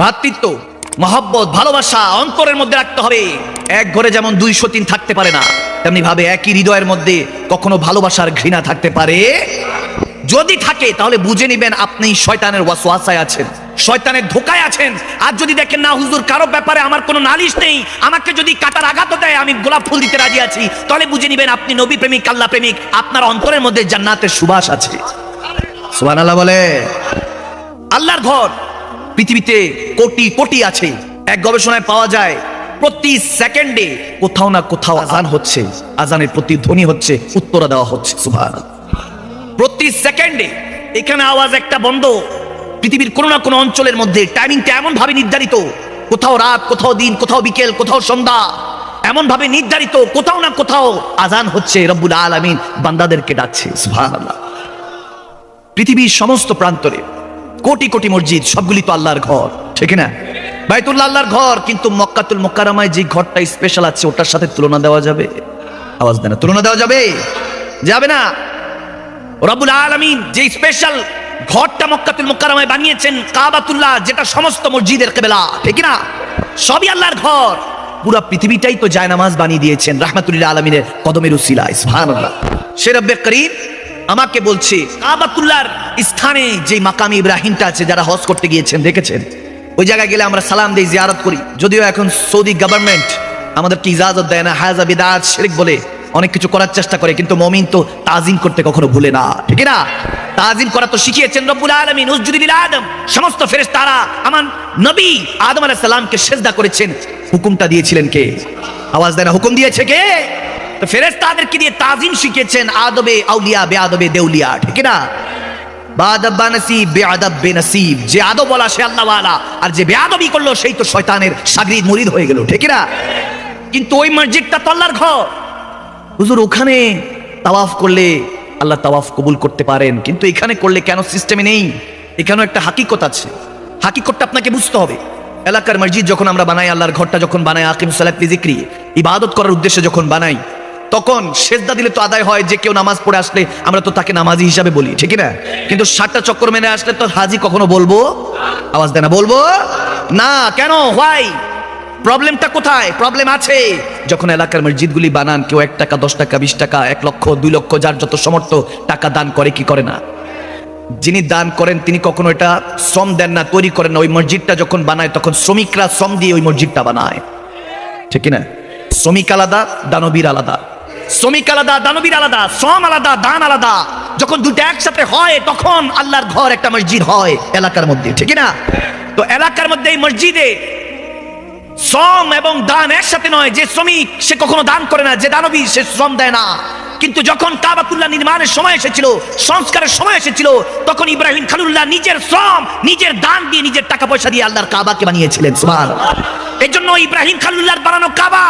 ভ্রাতৃত্ব মহব্বত, ভালোবাসা অন্তরের মধ্যে রাখতে হবে। এক ঘরে যেমন দুইশো তিন থাকতে পারে না, তেমনি ভাবে একই হৃদয়ের মধ্যে কখনো ভালোবাসার ঘৃণা থাকতে পারে। যদি থাকে, তাহলে বুঝে নিবেন আপনি শয়তানের ওয়াসওয়াসায় আছেন, শয়তানের ধোকায় আছেন। আর যদি দেখেন, না, হুজুর, কারও ব্যাপারে আমার কোনো নালিশ নেই, আমাকে যদি কাটার আঘাত দেয়, আমি গোলাপ ফুল দিতে রাজি আছি, তাহলে বুঝে নিবেন আপনি নবী প্রেমিক, আল্লাহ প্রেমিক, আপনার অন্তরের মধ্যে জান্নাতের সুবাস আছে। সুবহানাল্লাহ বলে। আল্লাহর ঘর পৃথিবীতে কোটি কোটি আছে। এক গবেষণায় পাওয়া যায়, প্রতি সেকেন্ডে কোথাও না কোথাও আজান হচ্ছে। আজানের প্রতিধ্বনি হচ্ছে, উত্তরা দেওয়া হচ্ছে সুভান প্রতি সেকেন্ডে এখানে আওয়াজ একটা বন্ধ। পৃথিবীর কোনো না কোনো অঞ্চলের মধ্যে টাইমিংটা এমন ভাবে নির্ধারিত। কোথাও রাত, কোথাও দিন, কোথাও বিকেল, কোথাও সন্ধ্যা। এমন ভাবে নির্ধারিত, কোথাও না কোথাও আজান হচ্ছে, রব্বুল আলামিন বান্দাদেরকে ডাকছে, সুবহানাল্লাহ। পৃথিবীর সমস্ত প্রান্তরে কোটি কোটি মসজিদ, সবগুলি তো আল্লাহর ঘর। ঠিক না? বাইতুল্লাহ আল্লাহর ঘর, কিন্তু মক্কাতুল মোকারামায় যে ঘরটা স্পেশাল আছে, ওটার সাথে তুলনা দেওয়া যাবে। আওয়াজ দেয় না, তুলনা দেওয়া যাবে? যাবে না? রবুল আলমিন যে স্পেশাল ঘরটা মক্কাতুল মোকারামায় বানিয়েছেন, কাবাতুল্লাহ, যেটা সমস্ত মসজিদের কেবেলা, ঠিক না? সবই আল্লাহর ঘর। পুরা পৃথিবীটাই তো জায়নামাজ বানিয়ে দিয়েছেন রাহমাতুল্লাহ আলমিনের কদমের উসিলা রব্বে করিম আমাকে বলছে কাবাতুল্লাহর স্থানে যে মাকামি ইব্রাহিমটা আছে, যারা হজ করতে গিয়েছেন, দেখেছেন? ওই জায়গায় গেলে আমরা সালাম দেই, জিয়ারত করি। যদিও এখন সৌদি গভর্নমেন্ট আমাদেরকে ইজাজত দেয় না হায়াজা বিদাত, শিরিক বলে অনেক কিছু করার চেষ্টা করে, কিন্তু মমিন তো তাজিম করতে কখনো ভুলে না, ঠিক না? তাজিম করা তো শিখিয়েছেন রব্বুল আলামিন উসজুদি লিল আদম, সমস্ত ফেরেশতারা আমার নবী আদম আলাইহিস সালামকে সেজদা করেছেন। হুকুমটা দিয়েছিলেন কে? আওয়াজ দেয় না, হুকুম দিয়েছে কে? তো ফেরেশতাদেরকে দিয়ে তাজিম শিখেছেন আদবে আউলিয়া বে আদবে দেউলিয়া, ঠিক না বাদাব বানসিব বেআদব বেনসিব যে আদব বলা সে আল্লাহ ওয়ালা। আর যে বেআদবি করল, সেই তো শয়তানের সাগরিদ মুরিদ হয়ে গেল, ঠিক না কিন্তু ওই মসজিদটা তো ঘর। হুজুর, ওখানে তাওয়াফ করলে আল্লাহ তাওয়াফ কবুল করতে পারেন। কিন্তু এখানে করলে কেন সিস্টেমে নেই? এখানেও একটা হাকিকত আছে। হাকিকতটা আপনাকে বুঝতে হবে। এলাকার মসজিদ যখন আমরা বানাই, আল্লাহর ঘরটা যখন বানাই আকিম সালাত জিক্রি ইবাদত করার উদ্দেশ্যে যখন বানাই তখন সেজদা দিলে তো আদায় হয় যে কেউ নামাজ পড়ে আসলে আমরা তো তাকে নামাজি হিসাবে বলি ঠিক না? কিন্তু সাতটা চক্কর মেনে আসলে তো হাজি কখনো বলব? আওয়াজ দেয় না, বলব? না, কেন? হোয়াই প্রবলেমটা কোথায়? প্রবলেম আছে। যখন এলাকার মসজিদগুলি বানান, কেউ এক টাকা, দশ টাকা, বিশ টাকা, এক লক্ষ, দুই লক্ষ, যার যত সমর্থ, টাকা দান করে, কি করে না? যিনি দান করেন, তিনি কখনো এটা শ্রম দেন না, তৈরি করেন না। ওই মসজিদটা যখন বানায়, তখন শ্রমিকরা শ্রম দিয়ে ওই মসজিদটা বানায়। ঠিক না? শ্রমিক আলাদা, দানবীর আলাদা। শ্রমিক আলাদা, দানবীর আলাদা, শ্রম আলাদা, দান আলাদা। যখন দুটো একসাথে হয়, তখন আল্লাহর ঘর একটা মসজিদ হয় এলাকার মধ্যে, ঠিক না তো এলাকার মধ্যে এই মসজিদে শ্রম এবং দান একসাথে নয়, যে শ্রমিক সে কখনো দান করে না, যে দানবী সে শ্রম দেয় না। কিন্তু যখন কাবাতুল্লাহ নির্মাণের সময় এসেছিল, সংস্কারের সময় এসেছিল, তখন ইব্রাহিম খালুল্লাহ নিজের শ্রম, নিজের দান দিয়ে নিজের টাকা পয়সা দিয়ে আল্লাহর কাবাকে বানিয়েছিলেন এই জন্য ইব্রাহিম খালুল্লাহর বানানো কাবা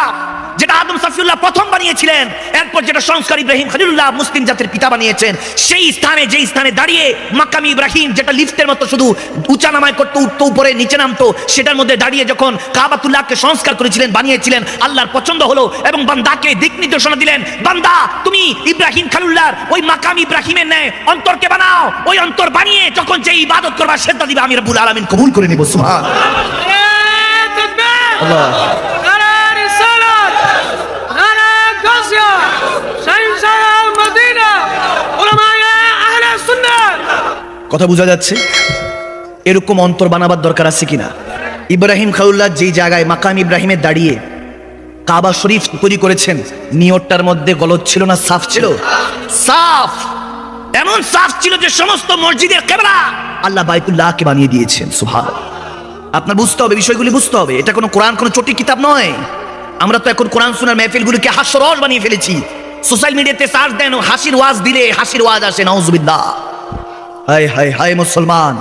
যেটা আদম সাফিউল্লাহ প্রথম বানিয়েছিলেন, এরপর যেটা সংস্কার ইব্রাহিম খলিলুল্লাহ মুসলিম জাতির পিতা বানিয়েছেন, সেই স্থানে, যেই স্থানে দাঁড়িয়ে মাকামি ইব্রাহিম, যেটা লিফটের মতো শুধু উঁচা নামায় করতো, উঠতো, উপরে নিচে নামতো, সেটার মধ্যে দাঁড়িয়ে যখন কাবাতুল্লাহকে সংস্কার করেছিলেন, বানিয়েছিলেন, আল্লাহর পছন্দ হলো এবং বান্দাকে দিক নির্দেশনা দিলেন, বান্দা, তুমি ইব্রাহিম খালুল্লাহর ওই মাকাম ইব্রাহিমের ন্যায় অন্তরকে বানাও, ওই অন্তর বানিয়ে যখন যে ইবাদত করবা সেটা দিবা, আমি রব্বুল আলামিন কবুল করে নিব, সুবহান। আল্লাহ। কথা বোঝা যাচ্ছে? এরকম অন্তর বানাবার দরকার আছে কিনা? ইব্রাহিম খাউল্লাহ যেই জায়গায় মাকাম ইব্রাহিমের দাঁড়িয়ে কাবা শরীফ তৈরি করেছেন নিয়তটার মধ্যে গলত ছিল না সাফ ছিল? সাফ! এমন সাফ ছিল যে সমস্ত মসজিদের কেবলা আল্লাহ বাইতুল্লাহকে বানিয়ে দিয়েছেন সুভাষ আপনার বুঝতে হবে বিষয়গুলি বুঝতে হবে। এটা কোনো কোরআন কোনো চটি কিতাব নয়। আমরা তো এখন কোরআন শোনার মেহফিলগুলিকে হাস্যরস বানিয়ে ফেলেছি। সোশ্যাল মিডিয়াতে সার্চ দেন হাসির ওয়াজ দিলে হাসির ওয়াজ আসে নওজুবিল্লাহ হায় হায় হায় মুসলমান।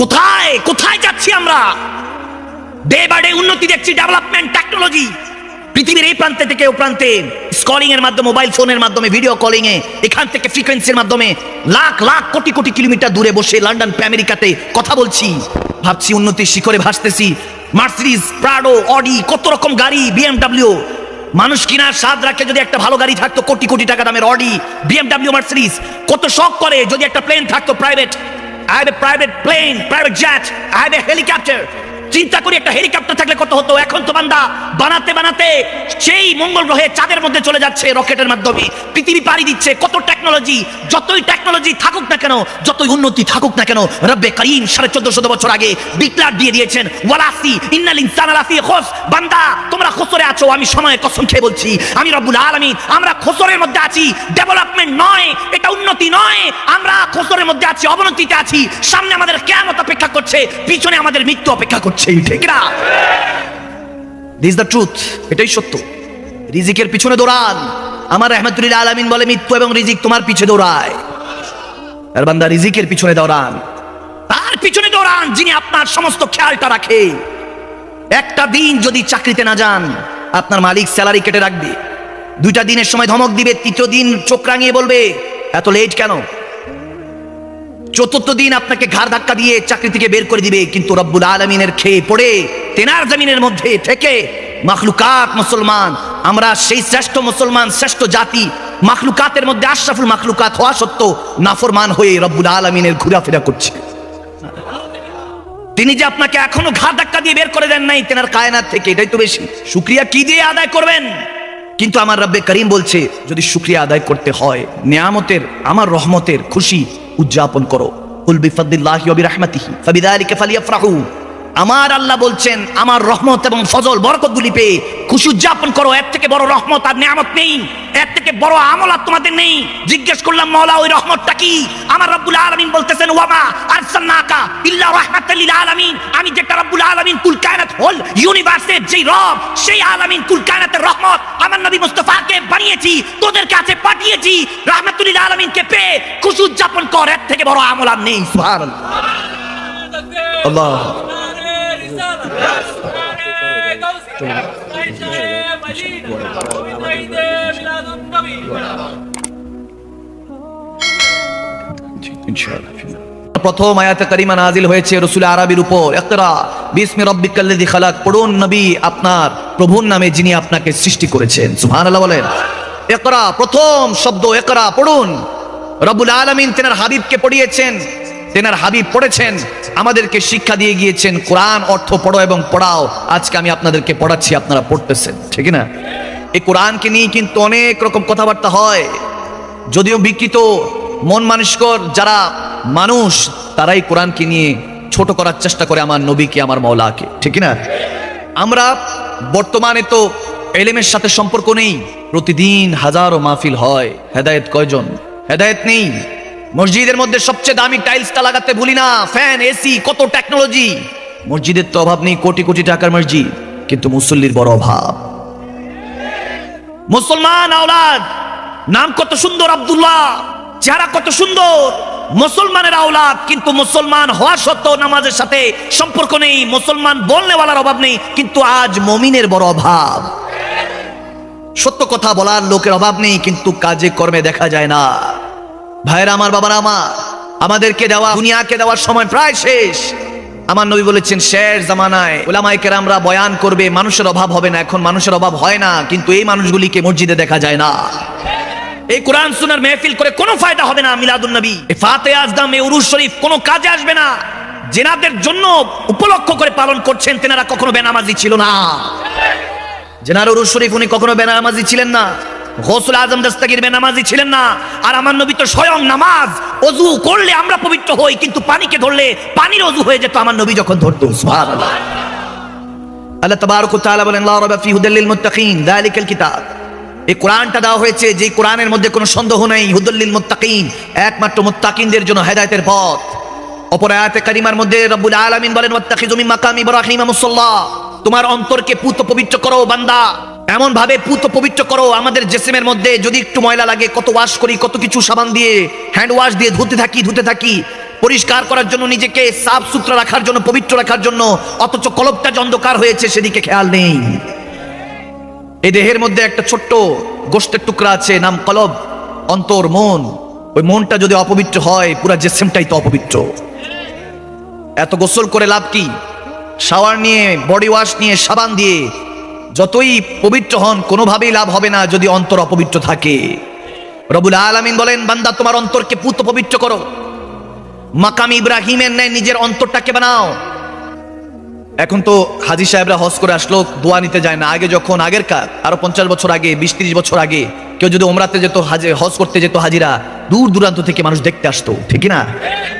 কোথায় কোথায় যাচ্ছি আমরা? ডে বাই ডে উন্নতি দেখছি, ডেভেলপমেন্ট, টেকনোলজি। পৃথিবীর এই প্রান্তে থেকে ও প্রান্তে স্কলিং এর মাধ্যমে, মোবাইল ফোনের মাধ্যমে, ভিডিও কলিং এ এখান থেকে ফ্রিকোয়েন্সির মাধ্যমে লাখ লাখ, কোটি কোটি কিলোমিটার দূরে বসে লন্ডন, আমেরিকাতে কথা বলছি। ভাবছি উন্নতির শিখরে ভাসতেছি। মার্সিডিজ, প্রাডো, অডি, কত রকম গাড়ি, বিএমডব্লিউ মানুষ কিনার স্বাদ রাখে যদি একটা ভালো গাড়ি থাকতো কোটি কোটি টাকা দামের অডি, বিএমডব্লিউ, মার্সিডিজ। কত শখ করে যদি একটা প্লেন থাকতো private. I have a private plane private jet I have a helicopter চিন্তা করি, একটা হেলিকপ্টার থাকলে কত হতো? এখন তো বান্দা বানাতে বানাতে সেই মঙ্গল গ্রহে চাঁদের মধ্যে চলে যাচ্ছে রকেটের মাধ্যমে। পৃথিবী পাড়ি দিচ্ছে, কত টেকনোলজি যতই টেকনোলজি থাকুক না কেন, যতই উন্নতি থাকুক না কেন, রব্বে করিম সাড়ে চোদ্দশো বছর আগে ডিক্লার দিয়ে দিয়েছেন, ওয়ালাসি, ইন্নাল ইনসান আলাফি খোস। বান্দা, তোমরা খোসরে আছো, আমি সময় কসম খেয়ে বলছি, আমি রব্বুল আলামিন, আমরা খোসরের মধ্যে আছি ডেভেলপমেন্ট নয়, এটা উন্নতি নয়, আমরা খোসরের মধ্যে আছি, অবনতিতে আছি, সামনে আমাদের কেয়ামত অপেক্ষা করছে, পিছনে আমাদের মৃত্যু অপেক্ষা করছে। ঠিক না দিস দ্য ট্রুথ এটাই সত্য। রিজিকের পিছনে দৌড়ান। আমার রহমতুল্লাহ আলামিন বলে, মৃত্যু এবং রিজিক তোমার পিছে দৌড়ায়। আর বান্দা, রিজিকের পিছনে দৌড়ান। তার পিছনে দৌড়ান, যিনি আপনার সমস্ত খেয়ালটা রাখে। একটা দিন যদি চাকরিতে না যান, আপনার মালিক স্যালারি কেটে রাখবে। দুইটা দিনের সময় ধমক দিবে, তৃতীয় দিন চোখ রাঙিয়ে বলবে, এত লেট কেন? চতুর্থ দিন আপনাকে ঘাড় ধাক্কা দিয়ে চাকরি থেকে বের করে দিবে, কিন্তু রব্বুল আলমিনের খেয়ে পড়ে, তেনার জমিনের মধ্যে থেকে মাখলুকাত মুসলমান, আমরা সেই শ্রেষ্ঠ মুসলমান, শ্রেষ্ঠ জাতি, মাখলুকাতের মধ্যে আশরাফুল মাখলুকাত হওয়া সত্ত্বেও নাফরমান হয়ে রব্বুল আলমিনের ঘোরাফেরা করছে। তিনি যে আপনাকে এখনও ঘা ধাক্কা দিয়ে বের করে দেন নাই, তেনার কায়নাত থেকে এটাই তো বেশি। শুক্রিয়া কি দিয়ে আদায় করবেন? কিন্তু আমার রব্বে করিম বলছে, যদি শুক্রিয়া আদায় করতে হয়, নিয়ামতের, আমার রহমতের, খুশি উদযাপন করো কুল বিফাদ্দিল্লাহি ওয়া বিরহমাতিহি ফাবিযালিকা ফালিয়াফরাহু আমার আল্লাহ বলছেন আমার রহমত এবং ফজল বরকতগুলি পেয়ে খুশি উদযাপন করো। এর থেকে বড় রহমত আর নিয়ামত নেই। এর থেকে বড় আমল আর তোমাদের নেই। জিজ্ঞেস করলাম মওলা ওই রহমতটা কি? আমার রব্বুল আলামিন বলতেছেন ওয়ামা আরসালনাকা ইল্লা রাহমাতাল লিল আলামিন। আমি যেটা রব্বুল আলামিন কুল কায়নাত হল ইউনিভার্সের যেই রব সেই আলামিন কুল কায়নাতের রহমত আমার নবী মুস্তাফাকে বানিয়েছি তোদের কাছে পাঠিয়েছি। রাহমাতুল লিল আলামিনকে পেয়ে খুশি উদযাপন কর। এর থেকে বড় আমল আর নেই। সুবহানাল্লাহ। আল্লাহ প্রথম আয়াতে কারিমা নাজিল হয়েছে রসুল আরবির উপর। একরা বিসমি রব্বিকাল্লাযী খালাক। পড়ুন নবী আপনার প্রভুর নামে যিনি আপনাকে সৃষ্টি করেছেন। সুবহানাল্লাহ বলেন একরা প্রথম শব্দ একরা পড়ুন। রব্বুল আলামিন তেনার হাবিবকে পড়িয়েছেন। তেনার হাবিব পড়েছেন, আমাদেরকে শিক্ষা দিয়ে গিয়েছেন, কোরআন অর্থ পড়ো এবং পড়াও। আজকে আমি আপনাদেরকে পড়াচ্ছি, আপনারা পড়তেছেন, ঠিক না? এই কোরআনকে নিয়ে কিন্তু অনেক রকম কথাবার্তা হয়। যদিও বিকৃত, মন মানসকর যারা মানুষ, তারাই কোরআনকে নিয়ে ছোট করার চেষ্টা করে আমার নবীকে, আমার মৌলাকে, ঠিক না? আমরা বর্তমানে তো এলেমের সাথে সম্পর্ক নেই। প্রতিদিন হাজারো মাহফিল হয়। হেদায়েত কয়জন? হেদায়েত নেই। মসজিদের মধ্যে সবচেয়ে দামি টাইলসটা লাগাতে ভুলি না। ফ্যান, এসি, কত টেকনোলজি। মসজিদের তো অভাব নেই, কোটি কোটি টাকার মসজিদ, কিন্তু মুসল্লির বড় অভাব। মুসলমান আওলাদ, নাম কত সুন্দর আব্দুল্লাহ, চেহারা কত সুন্দর। মুসলমানের আওলাদ, কিন্তু মুসলমান হওয়া সত্ত্বেও নামাজের সাথে সম্পর্ক নেই। মুসলমান বলনেওয়ালার অভাব নেই, কিন্তু আজ মমিনের বড় অভাব। সত্য কথা বলার লোকের অভাব নেই, কিন্তু কাজে কর্মে দেখা যায় না। ভাইরা, আমার বাবারা, আমার। আমাদেরকে দেওয়া, দুনিয়াকে দেওয়ার সময় প্রায় শেষ। আমার নবী বলেছেন, শেষ জামানায় ওলামাই কেরামরা বয়ান করবে, মানুষের অভাব হবে না। এখন মানুষের অভাব হয় না, কিন্তু এই মানুষগুলিকে মসজিদে দেখা যায় না। এই কোরআন সুনার মেহফিল করে কোনো ফায়দা হবে না মিলাদুন নবী। ফাতে আজদাম, এ উরুস শরীফ, কোনো কাজে আসবে না। জেনাদের জন্য উপলক্ষ করে পালন করছেন তেনারা কখনো বেনামাজি ছিল না। জেনার উরুস শরীফ, উনি কখনো বেনামাজি ছিলেন না। গৌসুল আজম দস্তগীর বেনামাজি ছিলেন না। আর আমার নবী তো স্বয়ং নামাজ, অজু করলে আমরা পবিত্র হই, কিন্তু পানিকে ধরলে পানির অজু হয়ে যেত আমার নবী যখন ধরতো। আল্লাহ তাবারক তাআলা বলেন, লা রাবা ফি হুদাল লিল মুত্তাকিন যালিকাল কিতাব। এই কোরআনটা দেওয়া হয়েছে যে কোরআনের মধ্যে কোনো সন্দেহ নেই, হুদাল লিল মুত্তাকিন, একমাত্র মুত্তাকিনদের জন্য হেদায়েতের পথ। অপর আয়াতে কারিমার মধ্যে রব্বুল আলামিন বলেন, ওয়াত্তাখিযু মিন মাকাম ইব্রাহিম মুসাল্লা। তোমার অন্তরকে পুত পবিত্র করো, বান্দা। এমন ভাবে পুত পবিত্র করো, আমাদের জেসিমের মধ্যে যদি একটু ময়লা লাগে, কত ওয়াশ করি, কত কিছু সাবান দিয়ে হ্যান্ড ওয়াশ দিয়ে ধুতে থাকি ধুতে থাকি। পরিষ্কার করার জন্য নিজেকে সাফ সুতরা রাখার জন্য, পবিত্র রাখার জন্য, অথচ কলবটা যে অন্ধকার হয়েছে, সেদিকে খেয়াল নেই। এই দেহের মধ্যে একটা ছোট্ট গোষ্ঠের টুকরা আছে, নাম কলব, অন্তর, মন। ওই মনটা যদি অপবিত্র হয়, পুরা জেসেমটাই তো অপবিত্র। এত গোসল করে লাভ কি? শাওয়ার নিয়ে, বডি ওয়াশ নিয়ে, সাবান দিয়ে যতই পবিত্র হন, কোনোভাবেই লাভ হবে না যদি অন্তর অপবিত্র থাকে। রবুল আলামিন বলেন, বান্দা, তোমার অন্তরকে পুত পবিত্র করো। মাকাম ইব্রাহিমের ন্যায় নিজের অন্তরটাকে বানাও। এখন তো হাজি সাহেবরা হজ করে আসলো, দোয়া নিতে যায় না। আগে যখন, আগের কার আরও পঞ্চাশ বছর আগে, বিশ ত্রিশ বছর আগে, কেউ যদি ওমরাতে যেত, হাজে, হজ করতে যেত হাজিরা, দূর দূরান্ত থেকে মানুষ দেখতে আসতো, ঠিক না?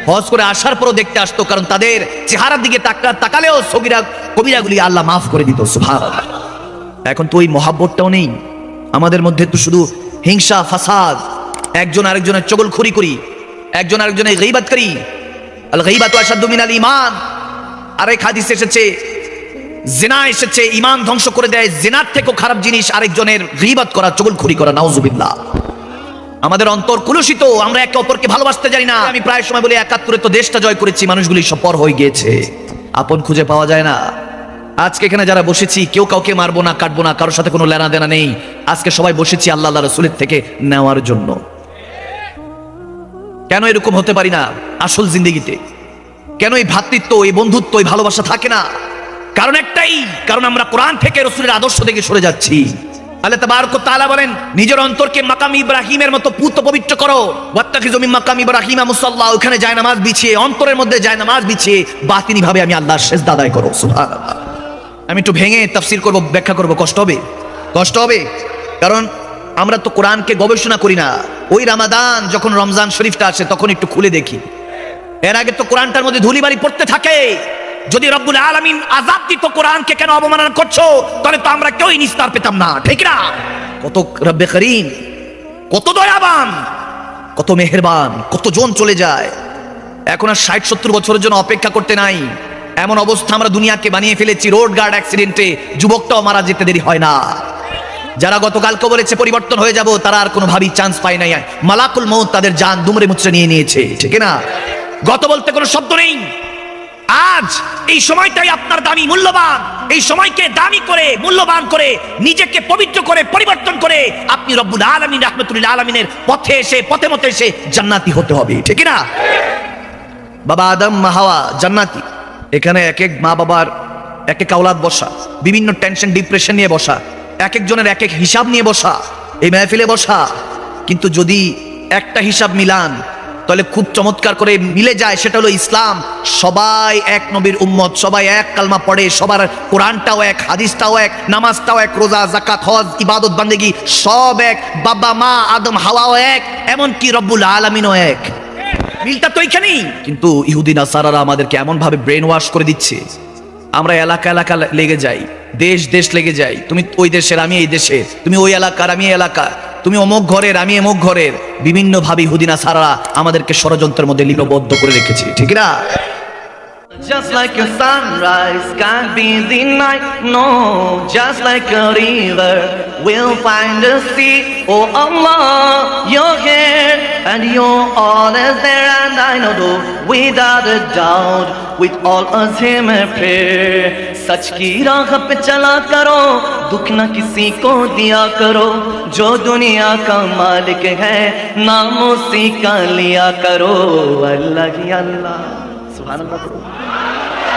হজ করে আসার পরও দেখতে আসতো, কারণ তাদের চেহারার দিকে তাকা তাকালেও সগিরা কবিরাগুলি আল্লাহ মাফ করে দিত, সুবহানাল্লাহ। এখন তো ওই মহাব্বতটাও নেই। আমাদের মধ্যে তো শুধু হিংসা, ফাসাদ, একজন আরেকজনের চগলখড়ি করি, একজন আরেকজনের গইবাত করি। আল গইবাত আসাদু মিনাল ঈমান। আরেক হাদিস এসেছে, জেনা এসেছে ইমান ধ্বংস করে দেয়। জেনার থেকেও খারাপ জিনিস আরেকজনের গিবাত করা, চগলখড়ি করা, নাউজুবিল্লাহ। আমাদের অন্তর কুলুষিত, আমরা একে অপরকে ভালোবাসতে জানি না। আমি প্রায় সময় বলি, একাত্তরে তো দেশটা জয় করেছি, মানুষগুলি সব পর হয়ে গিয়েছে। আপন খুঁজে পাওয়া যায় না। আজকে এখানে যারা বসেছি, কেউ কাউকে মারবো না, কাটবো না, কারোর সাথে কোনো লেনা দেনা নেই। আজকে সবাই বসেছি আল্লাহ আল্লাহ রসুলের থেকে নেওয়ার জন্য। কেন এরকম হতে পারি না আসল জিন্দিগিতে? কেন এই ভ্রাতৃত্ব, এই বন্ধুত্ব, এই ভালোবাসা থাকে না? কারণ একটাই, কারণ আমরা কোরআন থেকে রসুলের আদর্শ থেকে সরে যাচ্ছি। আল্লাহ তাবারক বলেন, নিজের অন্তরকে মাকাম ইব্রাহিমের মতো পুত পবিত্র করো। মাকাম অন্তরের মধ্যে ভাবে আমি করো আমি একটু ভেঙে তাফসির করব, ব্যাখ্যা করব, কষ্ট হবে। কষ্ট হবে, কারণ আমরা তো কোরআনকে গবেষণা করি না। ওই রামাদান যখন রমজান শরীফটা আসে, তখন একটু খুলে দেখি। এর আগে তো কোরআনটার মধ্যে ধুলিবাড়ি পড়তে থাকে। যদি রব্বুল আলামিন আজাদ দিত কোরআনকে কেন অবমাননা করছ, তাহলে তো আমরা কেউই নিস্তার পেতাম না, ঠিক না? কত রব্বে করিম, কত দয়াবান, কত মেহেরবান, কত জন চলে যায়। এখন আর ষাট সত্তর বছরের জন্য অপেক্ষা করতে নাই। এমন অবস্থা আমরা দুনিয়াকে বানিয়ে ফেলেছি রোড গার্ড অ্যাক্সিডেন্টে যুবকটাও মারা যেতে দেরি হয় না। যারা গতকালকে বলেছে পরিবর্তন হয়ে যাব, তারা আর কোনোভাবেই চান্স পায় নাই। মালাকুল মৌত তাদের জান দুমরে মুচড়ে নিয়ে নিয়েছে, ঠিক না? গত বলতে কোনো শব্দ নেই। আজ এই সময়টাই আপনার দামি, মূল্যবান। এই সময়কে দামি করে, মূল্যবান করে, নিজেকে পবিত্র করে, পরিবর্তন করে আপনি রব্বুল আলমিন রহমতুল্লাহ আলমিনের পথে এসে, পথে মতে এসে জান্নাতি হতে হবে, ঠিক না? বাবা আদম মা হাওয়া জান্নাতি। এখানে এক এক মা বাবার এক এক আওলাদ বসা, বিভিন্ন টেনশন ডিপ্রেশন নিয়ে বসা, এক একজনের এক এক হিসাব নিয়ে বসা, এই মেহফিলে বসা। কিন্তু যদি একটা হিসাব মিলান, তাহলে খুব চমৎকার করে মিলে যায়, সেটা হলো ইসলাম। সবাই এক নবীর উম্মত, সবাই এক কালমা পড়ে, সবার কোরআনটাও এক, হাদিসটাও এক, নামাজটাও এক, রোজা জাকাত হজ, ইবাদত, বান্দেগি, সব এক। বাবা, মা, আদম, হাওয়াও এক, এমনকি রব্বুল আলমিনও এক। মিলটা তো এইখানেই কিন্তু ইহুদিন আসারারা আমাদেরকে এমন ভাবে ব্রেন ওয়াশ করে দিচ্ছে। আমরা এলাকা এলাকা লেগে যাই, দেশ দেশ লেগে যাই। তুমি ওই দেশের, আমি এই দেশের। তুমি ওই এলাকার, আমি এলাকা তুমি অমুক ঘরের, আমি অমুক ঘরের। বিভিন্ন ভাবে ইহুদিনা সারারা আমাদেরকে ষড়যন্ত্রের মধ্যে লিপিবদ্ধ করে রেখেছে, ঠিক না? just like a sunrise can't be the night no just like a river will find a sea oh allah you're here and you're all is there and i know though without a doubt with all us him and prayer سچ کی راہ پہ چلا کرو دکھ نہ کسی کو دیا کرو جو دنیا کا مالک ہے نام اسی کا لیا کرو اللہ ہی اللہ سبحان اللہ کرو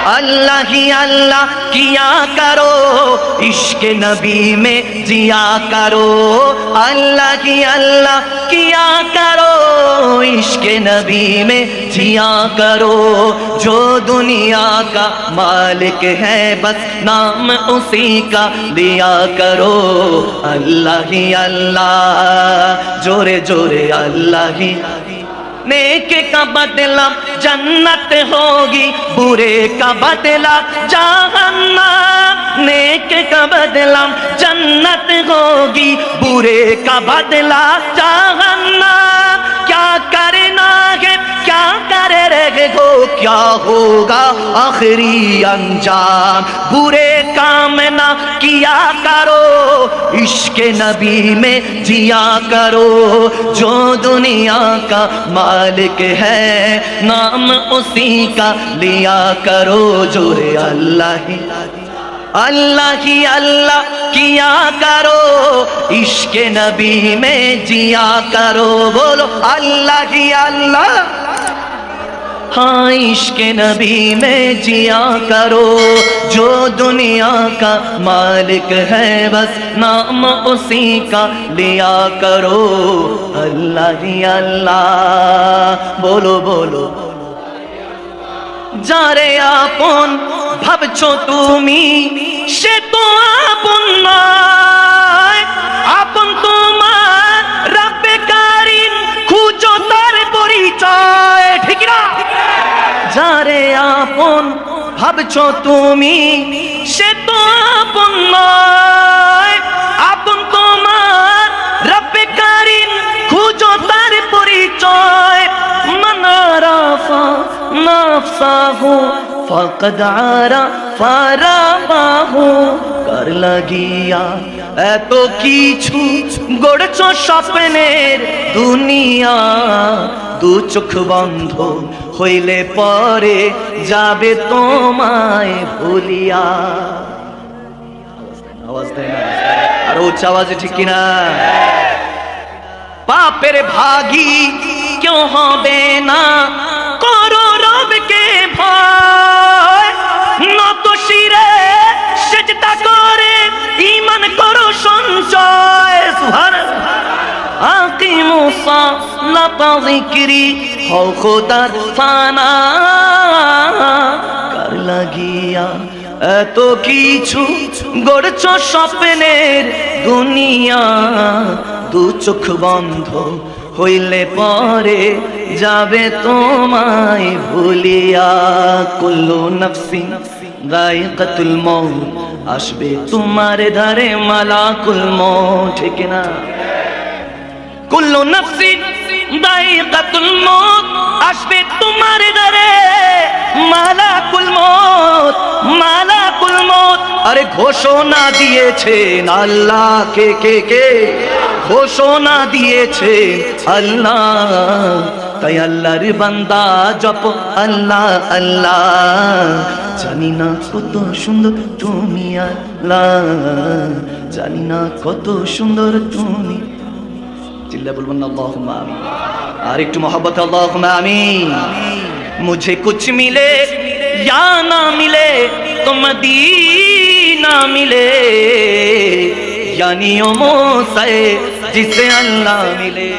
اللہ ہی اللہ کیا کرو؟ عشق نبی میں جیا کرو۔ اللہ ہی اللہ کیا کرو؟ عشق نبی میں جیا کرو۔ جو دنیا کا مالک ہے، بس نام اسی کا دیا کرو۔ اللہ ہی اللہ، جورے جورے اللہ ہی۔ نیکے کا بدلہ جنت ہوگی، برے کا بدلہ جہنم۔ نیک کا بدلہ جنت ہوگی، برے کا بدلہ جہنم۔ کیا ہوگا آخری انجام؟ برے کام نہ کیا کرو، عشق نبی میں جیا کرو۔ جو دنیا کا مالک ہے، نام اسی کا لیا کرو۔ جو ہے اللہ ہی اللہ ہی اللہ کیا کرو۔ عشق نبی میں جیا کرو۔ بولو، اللہ ہی اللہ۔ हाँ इश्क नबी में जिया करो जो दुनिया का मालिक है बस नाम उसी का लिया करो अल्लाह ही अल्लाह बोलो बोलो যারে আপন ভাবছো তুমি সে তো আপন নয় আপন তোমার রাব্বে কারিম খুঁজো তার পরিচয় ঠিক না যারে আপন, ভাবছ তুমি? সে তো আপন নয়। আপন তোমার রব্বে কারিম, খুঁজো তার পরিচয়। মনারাফা, নাফসাহু ফকদ আরা ফারাবাহু। কর লাগিয়া এত কিছু গড়ছ স্বপ্নের দুনিয়া? দু চোখ বন্ধ হইলে পরে যাবে তোমায় ভুলিয়া। আওয়াজ দেয় না আর উচ্চ আওয়াজে ঠিক কিনা? পাপের ভাগী কেউ হবে না। করো রবকে ভয়। নত শিরে সেজদা করে। ইমান করো সঞ্চয়। সুহান আকিমু সালাতা যিকরি, হও খোদার কার লাগিয়া এত কিছু গড়ছ স্বপ্নের দুনিয়া? দু চোখ বন্ধ হইলে পরে যাবে তোমায় ভুলিয়া। কুল্লু নফসি গায়কাতুল মৌত আসবে তোমার ধারে মালাকুল মৌত ঠিক না কুল্লু নফসি দায়িকাতুল মউত, আসবে তোমার ঘরে মালাকুল মউত মালাকুল মউত। আরে ঘোষণা দিয়েছেন আল্লাহ কে কে? কে ঘোষণা দিয়েছে আল্লাহ। তাই আল্লাহর বান্দা জপ, আল্লাহ আল্লাহ। জানি না কত সুন্দর তুমি আল্লাহ। জানি না কত সুন্দর তুমি চিল্লা বলবেন না আল্লাহুম্মা আমিন আর একটু मोहब्बत अल्लाहुम्मा आमीन मुझे कुछ मिले या ना मिले तो मदीना मिले यानी ओ मोसे जिसे अल्लाह मिले